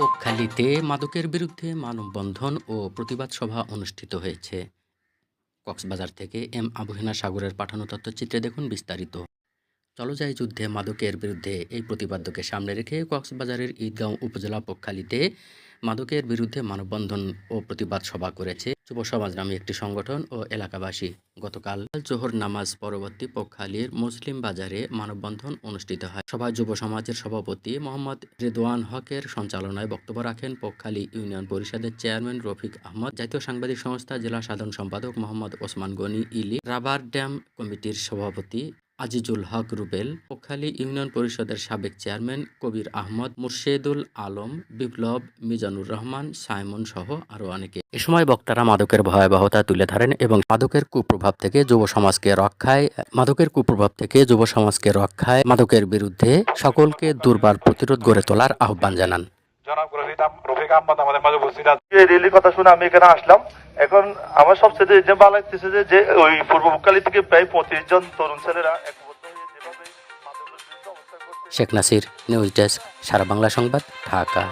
পক্ষালিতে মাদকের বিরুদ্ধে মানববন্ধন ও প্রতিবাদ সভা অনুষ্ঠিত হয়েছে। কক্সবাজার থেকে এম আবুহেনা সাগরের পাঠানো তথ্যচিত্রে দেখুন বিস্তারিত। চলজায় যুদ্ধে মাদকের বিরুদ্ধে। এই প্রতিবাদ্যকে সামনে রেখে কক্সবাজারের ঈদগাঁও উপজেলা পক্ষালিতে মাদকের বিরুদ্ধে মানববন্ধন ও প্রতিবাদ সভা করেছে যুব সমাজ নামে একটি সংগঠন ও এলাকাবাসী। গতকাল জোহর নামাজ পরবর্তী পক্ষালীর মুসলিম বাজারে মানববন্ধন অনুষ্ঠিত হয়। সভায় যুব সমাজের সভাপতি মোহাম্মদ রেদোয়ান হকের সঞ্চালনায় বক্তব্য রাখেন পক্ষালী ইউনিয়ন পরিষদের চেয়ারম্যান রফিক আহমদ, জাতীয় সাংবাদিক সংস্থা জেলা সাধারণ সম্পাদক মোহাম্মদ ওসমান গনি, ইলি, রাবার ড্যাম কমিটির সভাপতি আজিজুল হক রুবেল পক্ষালী ইউনিয়ন পরিষদের সাবেক চেয়ারম্যান কবির আহমদ মুর্শেদুল আলম বিপ্লব মিজানুর রহমান সাইমন সহ আরও অনেকে। এ সময় বক্তারা মাদকের ভয়াবহতা তুলে ধরেন এবং মাদকের কুপ্রভাব থেকে যুব সমাজকে রক্ষায় মাদকের কুপ্রভাব থেকে যুব সমাজকে রক্ষায় মাদকের বিরুদ্ধে সকলকে দুর্বার প্রতিরোধ গড়ে তোলার আহ্বান জানান। জনাব রফিক আহমদ আমাদের মাঝে উপস্থিত আছে এই রেলির কথা শুনে আমি এখানে আসলাম। এখন আমার সবচেয়ে যে ভালো লাগতেছে যে ওই পূর্বকালী থেকে প্রায় পঁচিশ জন তরুণ ছেলেরা শেখ নাসির, নিউজ ডেস্ক, সারা বাংলা সংবাদ, ঢাকা।